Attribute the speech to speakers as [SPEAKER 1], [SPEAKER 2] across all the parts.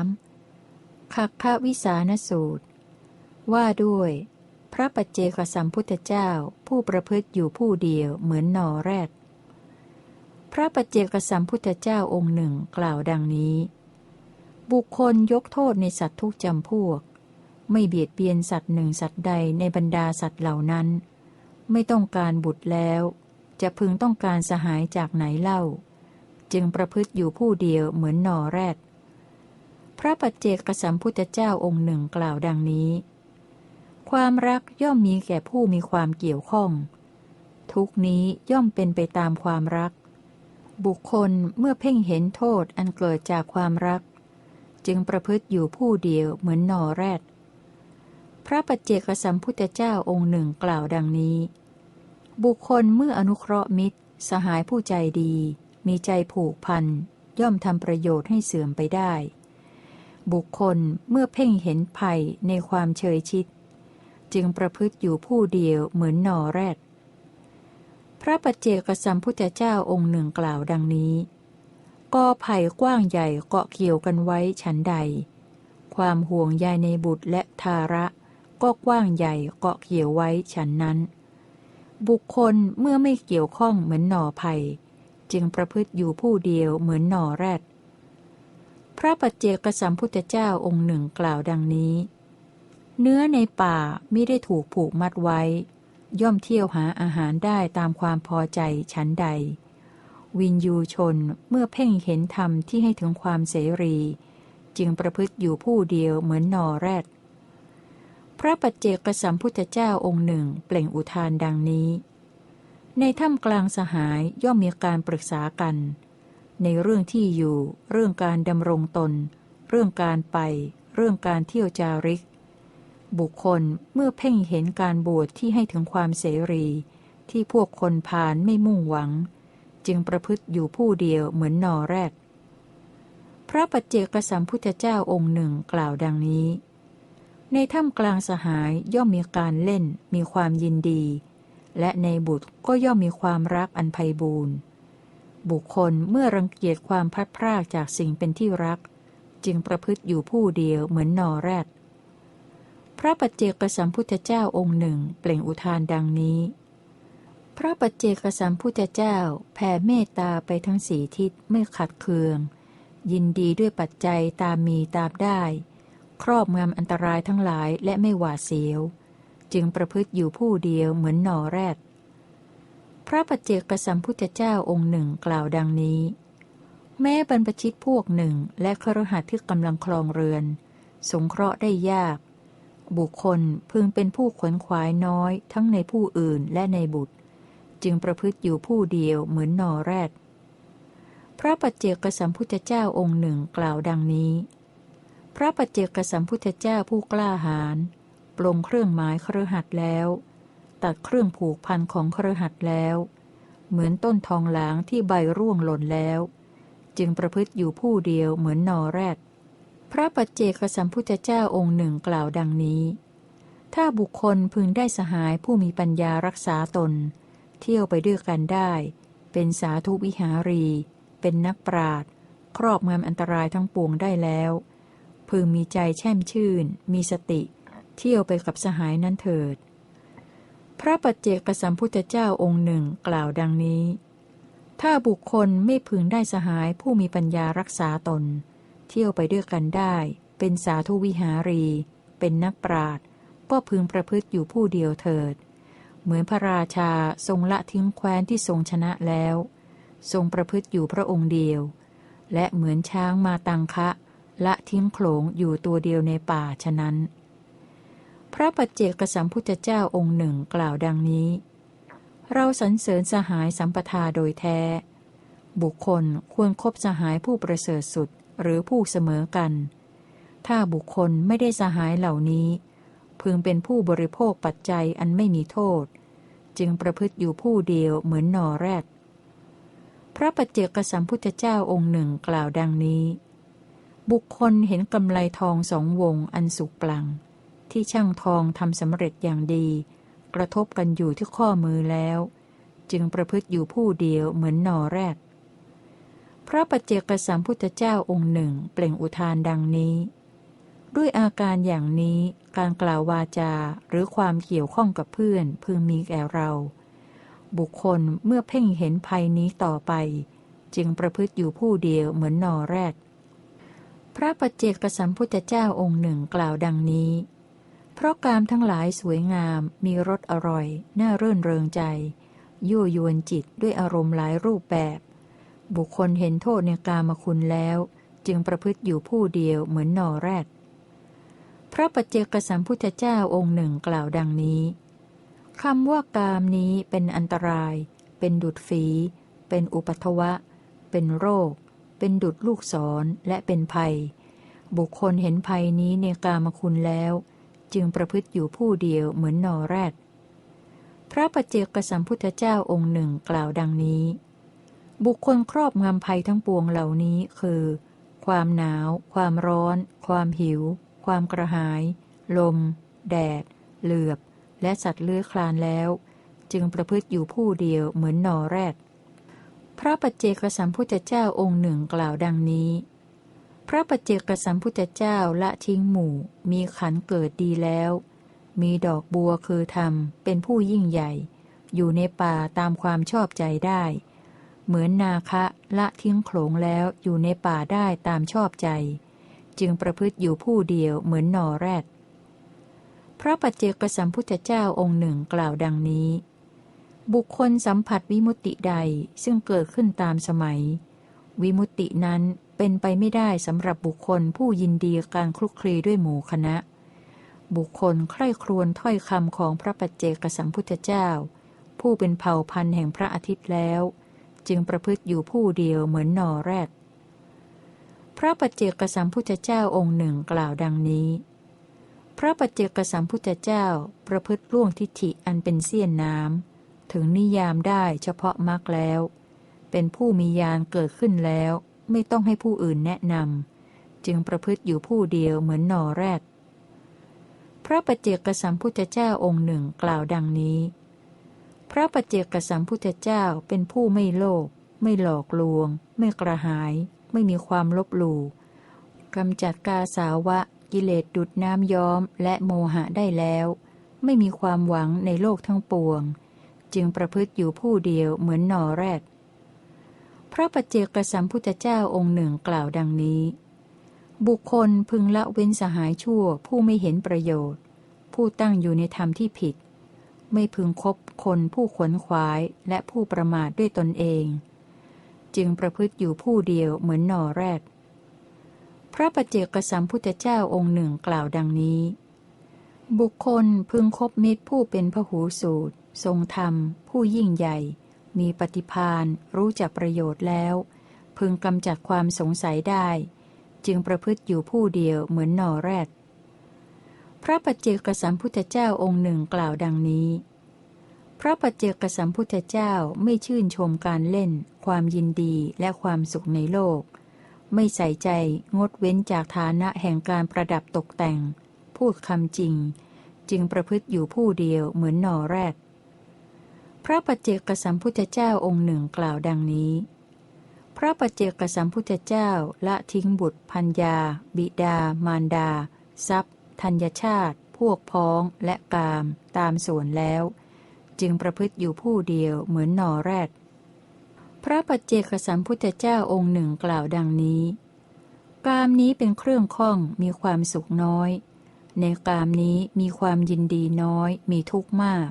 [SPEAKER 1] มคักขวิสานสูตร ว่าด้วย พระปัจเจกสัมพุทธเจ้าผู้ประพฤติอยู่ผู้เดียวเหมือนนอแรดพระปัจเจกสัมพุทธเจ้าองค์หนึ่งกล่าวดังนี้ บุคคลยกโทษในสัตว์ทุกจำพวก ไม่เบียดเบียนสัตว์หนึ่งสัตว์ใดในบรรดาสัตว์เหล่านั้น ไม่ต้องการบุตรแล้ว จะพึงต้องการสหายจากไหนเล่า จึงประพฤติอยู่ผู้เดียวเหมือนนอแรด พระปัจเจกสัมพุทธเจ้าองค์หนึ่งกล่าวดังนี้ ความรักย่อมมีแก่ผู้มีความเกี่ยวข้อง ทุกนี้ย่อมเป็นไปตามความรัก บุคคลเมื่อเพ่งเห็นโทษอันเกิดจากความรัก จึงประพฤติอยู่ผู้เดียวเหมือนนอแรด พระปัจเจกสัมพุทธเจ้าองค์หนึ่งกล่าวดังนี้ บุคคลเมื่ออนุเคราะห์มิตร สหายผู้ใจดี มีใจผูกพันย่อมทำประโยชน์ให้เสื่อมไปได้ บุคคลเมื่อเพ่งเห็นภัยในความเฉยชิด จึงประพฤติอยู่ผู้เดียวเหมือนนอแรด พระปัจเจกสัมพุทธเจ้าองค์หนึ่งกล่าวดังนี้กอไผ่กว้างใหญ่เกาะเกี่ยวกันไว้ฉันใด ความห่วงใยในบุตรและทาระ ก็กว้างใหญ่เกาะเกี่ยวไว้ฉันนั้น บุคคลเมื่อไม่เกี่ยวข้องเหมือนหน่อไผ่จึงประพฤติอยู่ผู้เดียวเหมือนหน่อแรด พระปัจเจกสัมพุทธเจ้าองค์หนึ่งกล่าวดังนี้ เนื้อในป่าไม่ได้ถูกผูกมัดไว้ ย่อมเที่ยวหาอาหารได้ตามความพอใจชั้นใด วินยูชนเมื่อเพ่งเห็นธรรมที่ให้ถึงความเสรี จึงประพฤติอยู่ผู้เดียวเหมือนนอแรด พระปัจเจกสัมพุทธเจ้าองค์หนึ่งเปล่งอุทานดังนี้ ในถ้ำกลางสหายย่อมมีการปรึกษากัน ในเรื่องที่อยู่ เรื่องการดำรงตน เรื่องการไป เรื่องการเที่ยวจาริก บุคคลเมื่อเพ่งเห็นการบวชที่ให้ถึงความเสรี ที่พวกคนพานไม่มุ่งหวัง จึงประพฤติอยู่ผู้เดียวเหมือนนอแรก พระปัจเจกสัมพุทธเจ้าองค์หนึ่งกล่าวดังนี้ ในถ้ำกลางสหายย่อมมีการเล่น มีความยินดี และในบุตรก็ย่อมมีความรักอันไพบูรณ์ บุคคลเมื่อรังเกียจความพัดพรากจากสิ่งเป็นที่รัก จึงประพฤติอยู่ผู้เดียวเหมือนนอแรด พระปัจเจกสัมพุทธเจ้าองค์หนึ่งเปล่งอุทานดังนี้ พระปัจเจกสัมพุทธเจ้าแผ่เมตตาไปทั้งสีทิศไม่ขัดเคือง ยินดีด้วยปัจจัยตามมีตามได้ ครอบงำอันตรายทั้งหลายและไม่หวาดเสียว จึงประพฤติอยู่ผู้เดียวเหมือนนอแรด พระปัจเจกสัมพุทธเจ้าองค์หนึ่งกล่าวดังนี้ แม้บรรพชิตพวกหนึ่งและครหัสที่กำลังคลองเรือน สงเคราะห์ได้ยาก บุคคลพึงเป็นผู้ขวนขวายน้อยทั้งในผู้อื่นและในบุตร จึงประพฤติอยู่ผู้เดียวเหมือนนอแรด พระปัจเจกสัมพุทธเจ้าองค์หนึ่งกล่าวดังนี้ พระปัจเจกสัมพุทธเจ้าผู้กล้าหาญปลงเครื่องหมายครหัสแล้ว ตัดเครื่องผูกพันของครหัสแล้ว เหมือนต้นทองหลางที่ใบร่วงหล่นแล้ว จึงประพฤติอยู่ผู้เดียวเหมือนนอแรด พระปัจเจกสัมพุทธเจ้าองค์หนึ่งกล่าวดังนี้ ถ้าบุคคลพึงได้สหายผู้มีปัญญารักษาตน เที่ยวไปด้วยกันได้ เป็นสาธุวิหารี เป็นนักปราดครอบงำอันตรายทั้งปวงได้แล้ว พึงมีใจแช่มชื่น มีสติ เที่ยวไปกับสหายนั้นเถิด พระปัจเจกสัมพุทธเจ้าองค์หนึ่งกล่าวดังนี้ ถ้าบุคคลไม่พึงได้สหายผู้มีปัญญารักษาตน เที่ยวไปด้วยกันได้ เป็นสาธุวิหารี เป็นนักปราดก็พึงประพฤติอยู่ผู้เดียวเถิด เหมือนพระราชาทรงละทิ้งแคว้นที่ทรงชนะแล้ว ทรงประพฤติอยู่พระองค์เดียว และเหมือนช้างมาตังคะ ละทิ้งโขลงอยู่ตัวเดียวในป่าฉะนั้น พระปัจเจกสัมพุทธเจ้าองค์หนึ่งกล่าวดังนี้ เราสรรเสริญสหายสัมปทาโดยแท้ บุคคลควรครบสหายผู้ประเสริฐสุดหรือผู้เสมอกัน ถ้าบุคคลไม่ได้สหายเหล่านี้ พึงเป็นผู้บริโภคปัจจัยอันไม่มีโทษ จึงประพฤติอยู่ผู้เดียวเหมือนนอแรดพระปัจเจกสัมพุทธเจ้าองค์หนึ่งกล่าวดังนี้ บุคคลเห็นกำไลทองสองวงอันสุกปลัง ที่ช่างทองทำสำเร็จอย่างดี กระทบกันอยู่ที่ข้อมือแล้ว จึงประพฤติอยู่ผู้เดียวเหมือนนอแรก พระปัจเจกสัมพุทธเจ้าองค์หนึ่งเปล่งอุทานดังนี้ ด้วยอาการอย่างนี้การกล่าววาจาหรือความเกี่ยวข้องกับเพื่อนพึงมีแก่เรา บุคคลเมื่อเพ่งเห็นภัยนี้ต่อไป จึงประพฤติอยู่ผู้เดียวเหมือนนอแรดพระปัจเจกสัมพุทธเจ้าองค์หนึ่งกล่าวดังนี้ เพราะกามทั้งหลายสวยงาม มีรสอร่อย น่ารื่นเริงใจ ยั่วยวนจิตด้วยอารมณ์หลายรูปแบบ บุคคลเห็นโทษในกามคุณแล้ว จึงประพฤติอยู่ผู้เดียวเหมือนนอแรด พระปัจเจกสัมพุทธเจ้าองค์หนึ่งกล่าวดังนี้คำว่ากามนี้เป็นอันตราย เป็นดุดฝี เป็นอุปัทวะ เป็นโรค เป็นดุดลูกศรและเป็นภัย บุคคลเห็นภัยนี้ในกามคุณแล้ว จึงประพฤติอยู่ผู้เดียวเหมือนนอแรด พระปัจเจกสัมพุทธเจ้าองค์หนึ่งกล่าวดังนี้ บุคคลครอบงำภัยทั้งปวงเหล่านี้คือ ความหนาว ความร้อน ความหิว ความกระหาย ลม แดด เหลือบ และสัตว์เลื้อยคลานแล้ว จึงประพฤติอยู่ผู้เดียวเหมือนนอแรด พระปัจเจกสัมพุทธเจ้าองค์หนึ่งกล่าวดังนี้ พระปัจเจกสัมพุทธเจ้าละทิ้งหมู่ มีขันเกิดดีแล้ว มีดอกบัวคือธรรม เป็นผู้ยิ่งใหญ่ อยู่ในป่าตามความชอบใจได้ เหมือนนาคะละทิ้งโขลงแล้วอยู่ในป่าได้ตามชอบใจ จึงประพฤติอยู่ผู้เดียวเหมือนนอแรด พระปัจเจกสัมพุทธเจ้าองค์หนึ่งกล่าวดังนี้ บุคคลสัมผัสวิมุตติใดซึ่งเกิดขึ้นตามสมัย วิมุตตินั้น เป็นไปไม่ได้สำหรับบุคคลผู้ยินดีการคลุกคลีด้วยหมู่คณะ บุคคลใคร่ครวญถ้อยคำของพระปัจเจกสัมพุทธเจ้า ผู้เป็นเผ่าพันธุ์แห่งพระอาทิตย์แล้ว จึงประพฤติอยู่ผู้เดียวเหมือนนอแรดพระปัจเจกสัมพุทธเจ้าองค์หนึ่งกล่าวดังนี้ พระปัจเจกสัมพุทธเจ้าประพฤติล่วงทิฏฐิอันเป็นเสี้ยนน้ำถึงนิยามได้เฉพาะมรรคแล้ว เป็นผู้มียานเกิดขึ้นแล้ว ไม่ต้องให้ผู้อื่นแนะนำจึงประพฤติอยู่ผู้เดียวเหมือนนอแรดพระปเจกสัมพุทธเจ้าองค์หนึ่งกล่าวดังนี้ พระปเจกสัมพุทธเจ้าเป็นผู้ไม่โลภไม่หลอกลวง ไม่กระหาย ไม่มีความลบหลู่กำจัดกาสาวะ กิเลสดุดน้ำย้อมและโมหะได้แล้ว ไม่มีความหวังในโลกทั้งปวง จึงประพฤติอยู่ผู้เดียวเหมือนนอแรด พระปเจกสัมพุทธเจ้าองค์หนึ่งกล่าวดังนี้ บุคคลพึงละเว้นสหายชั่วผู้ไม่เห็นประโยชน์ ผู้ตั้งอยู่ในธรรมที่ผิด ไม่พึงคบคนผู้ขวนขวายและผู้ประมาทด้วยตนเอง จึงประพฤติอยู่ผู้เดียวเหมือนนอแรดพระปเจกสัมพุทธเจ้าองค์หนึ่งกล่าวดังนี้ บุคคลพึงคบมิตรผู้เป็นพหูสูตร ทรงธรรม ผู้ยิ่งใหญ่ มีปฏิพานรู้จักประโยชน์แล้ว พึงกำจัดความสงสัยได้ จึงประพฤติอยู่ผู้เดียวเหมือนนอแรด พระปัจเจกสัมพุทธเจ้าองค์หนึ่งกล่าวดังนี้ พระปัจเจกสัมพุทธเจ้าไม่ชื่นชมการเล่น ความยินดีและความสุขในโลก ไม่ใส่ใจงดเว้นจากฐานะแห่งการประดับตกแต่ง พูดคำจริง จึงประพฤติอยู่ผู้เดียวเหมือนนอแรด พระปัจเจกสัมพุทธเจ้าองค์หนึ่งกล่าวดังนี้ พระปัจเจกสัมพุทธเจ้าละทิ้งบุตรพัญญา บิดา มารดา ทรัพย์ ธัญชาติ พวกพ้องและกาม ตามส่วนแล้ว จึงประพฤติอยู่ผู้เดียวเหมือนนอแรดพระปัจเจกสัมพุทธเจ้าองค์หนึ่งกล่าวดังนี้ กามนี้เป็นเครื่องข้องมีความสุขน้อย ในกามนี้มีความยินดีน้อย มีทุกข์มาก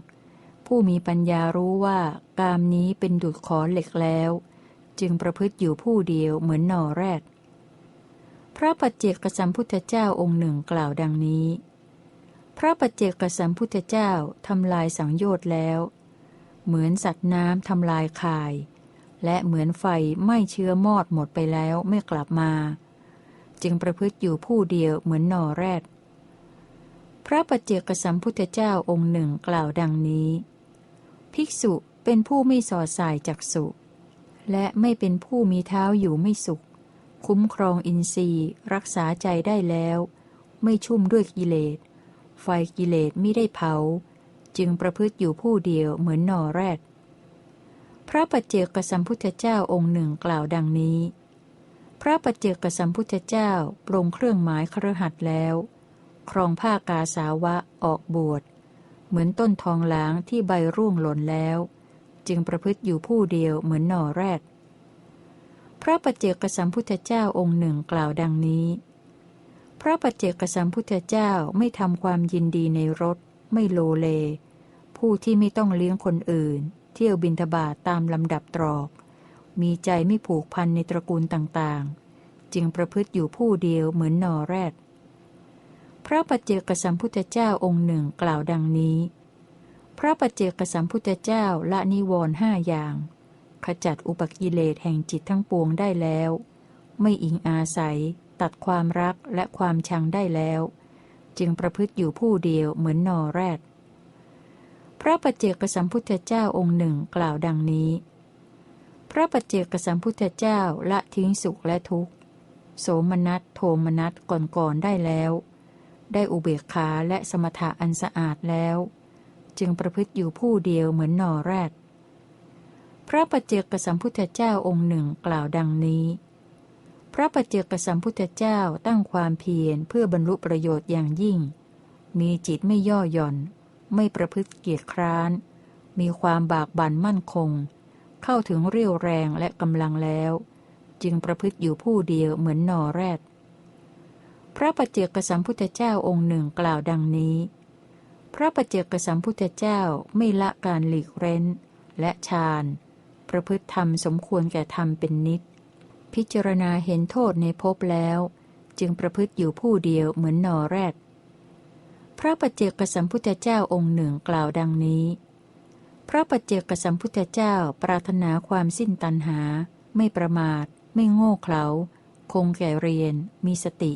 [SPEAKER 1] ผู้มีปัญญารู้ว่ากามนี้เป็นดุจขอเหล็กแล้ว จึงประพฤติอยู่ผู้เดียวเหมือนนอแรดพระปัจเจกสัมพุทธเจ้าองค์หนึ่งกล่าวดังนี้ พระปัจเจกสัมพุทธเจ้าทำลายสังโยชน์แล้ว เหมือนสัตว์น้ำทำลายคาย และเหมือนไฟไม่เชื้อมอดหมดไปแล้วไม่กลับมา จึงประพฤติอยู่ผู้เดียวเหมือนนอแรดพระปัจเจกสัมพุทธเจ้าองค์หนึ่งกล่าวดังนี้ ภิกษุเป็นผู้ไม่สอดสายจากสุและไม่เป็นผู้มีเท้าอยู่ไม่สุข คุ้มครองอินทรีย์รักษาใจได้แล้ว ไม่ชุ่มด้วยกิเลส ไฟกิเลสไม่ได้เผา จึงประพฤติอยู่ผู้เดียวเหมือนนอแรด พระปัจเจกสัมพุทธเจ้าองค์หนึ่งกล่าวดังนี้ พระประเจกสัมพุทธเจ้าปรงเครื่องหมายครหัดแล้ว ครองผ้ากาสาวะออกบวช เหมือนต้นทองหลางที่ใบร่วงหล่นแล้ว จึงประพฤติอยู่ผู้เดียวเหมือนหน่อแรด พระปเจกสัมพุทธเจ้าองค์หนึ่งกล่าวดังนี้ พระปเจกสัมพุทธเจ้าไม่ทำความยินดีในรถ ไม่โลเล ผู้ที่ไม่ต้องเลี้ยงคนอื่น เที่ยวบินทบาทตามลำดับตรอก มีใจไม่ผูกพันในตระกูลต่างๆ จึงประพฤติอยู่ผู้เดียวเหมือนนอแรด พระปัจเจกสัมพุทธเจ้าองค์หนึ่งกล่าวดังนี้ พระปัจเจกสัมพุทธเจ้าละนิวรณ์ห้าอย่าง ขจัดอุปกิเลสแห่งจิตทั้งปวงได้แล้ว ไม่อิงอาศัย ตัดความรักและความชังได้แล้ว จึงประพฤติอยู่ผู้เดียวเหมือนนอแรดพระปัจเจกสัมพุทธเจ้าองค์หนึ่งกล่าวดังนี้ พระปัจเจกสัมพุทธเจ้าละทิ้งสุขและทุกข์ โสมนัสโทมนัสก่อนๆได้แล้ว ได้อุเบกขาและสมถะอันสะอาดแล้ว จึงประพฤติอยู่ผู้เดียวเหมือนนอแรด พระปัจเจกสัมพุทธเจ้าองค์หนึ่งกล่าวดังนี้ พระปัจเจกสัมพุทธเจ้าตั้งความเพียรเพื่อบรรลุประโยชน์อย่างยิ่ง มีจิตไม่ย่อหย่อน ไม่ประพฤติเกียจคร้าน มีความบากบั่นมั่นคง เข้าถึงเรี่ยวแรงและกำลังแล้ว จึงประพฤติอยู่ผู้เดียวเหมือนนอแรด พระปเจกสัมพุทธเจ้าองค์หนึ่งกล่าวดังนี้ พระปเจกสัมพุทธเจ้าไม่ละการหลีกเร้น และฌานประพฤติธรรมสมควรแก่ธรรมเป็นนิด พิจารณาเห็นโทษในภพแล้ว จึงประพฤติอยู่ผู้เดียวเหมือนนอแรดพระปเจกสัมพุทธเจ้าองค์หนึ่งกล่าวดังนี้ พระปเจกสัมพุทธเจ้าปรารถนาความสิ้นตัณหา ไม่ประมาท ไม่โง่เขลาคงแก่เรียน มีสติ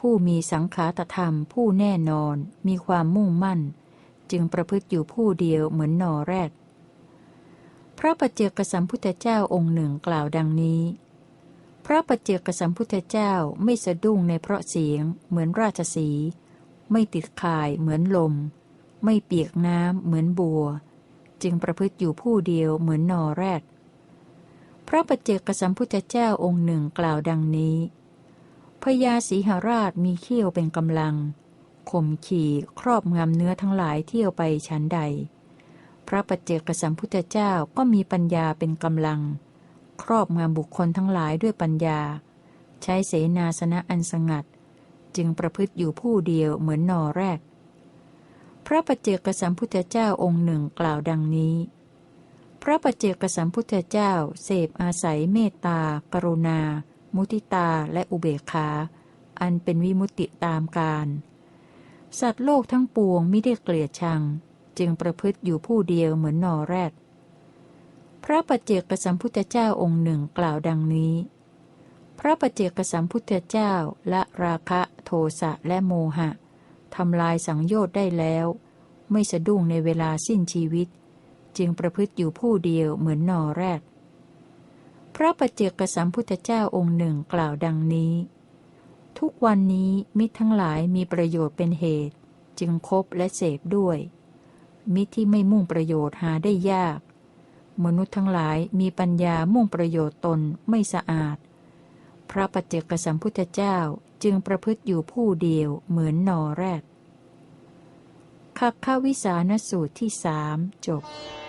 [SPEAKER 1] ผู้มีสังขารธรรมผู้แน่นอน มีความมุ่งมั่น จึงประพฤติอยู่ผู้เดียวเหมือนนอแรดพระปัจเจกสัมพุทธเจ้าองค์หนึ่งกล่าวดังนี้ พระปัจเจกสัมพุทธเจ้าไม่สะดุ้งในเพราะเสียง เหมือนราชสี ไม่ติดข่ายเหมือนลม ไม่เปียกน้ำเหมือนบัว จึงประพฤติอยู่ผู้เดียวเหมือนนอแรดพระปัจเจกสัมพุทธเจ้าองค์หนึ่งกล่าวดังนี้ พญาสีหราชมีเขี้ยวเป็นกำลังข่มขี่ครอบงำเนื้อทั้งหลายเที่ยวไปชั้นใด พระปัจเจกสัมพุทธเจ้าก็มีปัญญาเป็นกำลัง ครอบงำบุคคลทั้งหลายด้วยปัญญา ใช้เสนาสนะอันสงัด จึงประพฤติอยู่ผู้เดียวเหมือนนอแรก พระปัจเจกสัมพุทธเจ้าองค์หนึ่งกล่าวดังนี้ พระปัจเจกสัมพุทธเจ้าเสพอาศัยเมตตากรุณา มุติตาและอุเบกขา อันเป็นวิมุตติตามการ สัตว์โลกทั้งปวงไม่ได้เกลียดชัง จึงประพฤติอยู่ผู้เดียวเหมือนนอแรด พระปเจกสัมพุทธเจ้าองค์หนึ่งกล่าวดังนี้ พระปเจกสัมพุทธเจ้าละราคะโทสะและโมหะทำลายสังโยชน์ได้แล้ว ไม่สะดุ้งในเวลาสิ้นชีวิต จึงประพฤติอยู่ผู้เดียวเหมือนนอแรด พระปัจเจกสัมพุทธเจ้าองค์หนึ่งกล่าวดังนี้ ทุกวันนี้มิตรทั้งหลายมีประโยชน์เป็นเหตุ จึงคบและเสพด้วย มิตรที่ไม่มุ่งประโยชน์หาได้ยาก มนุษย์ทั้งหลายมีปัญญามุ่งประโยชน์ตนไม่สะอาด พระปัจเจกสัมพุทธเจ้าจึงประพฤติอยู่ผู้เดียวเหมือนนอแรดคักขวิสานสูตรที่สามจบ「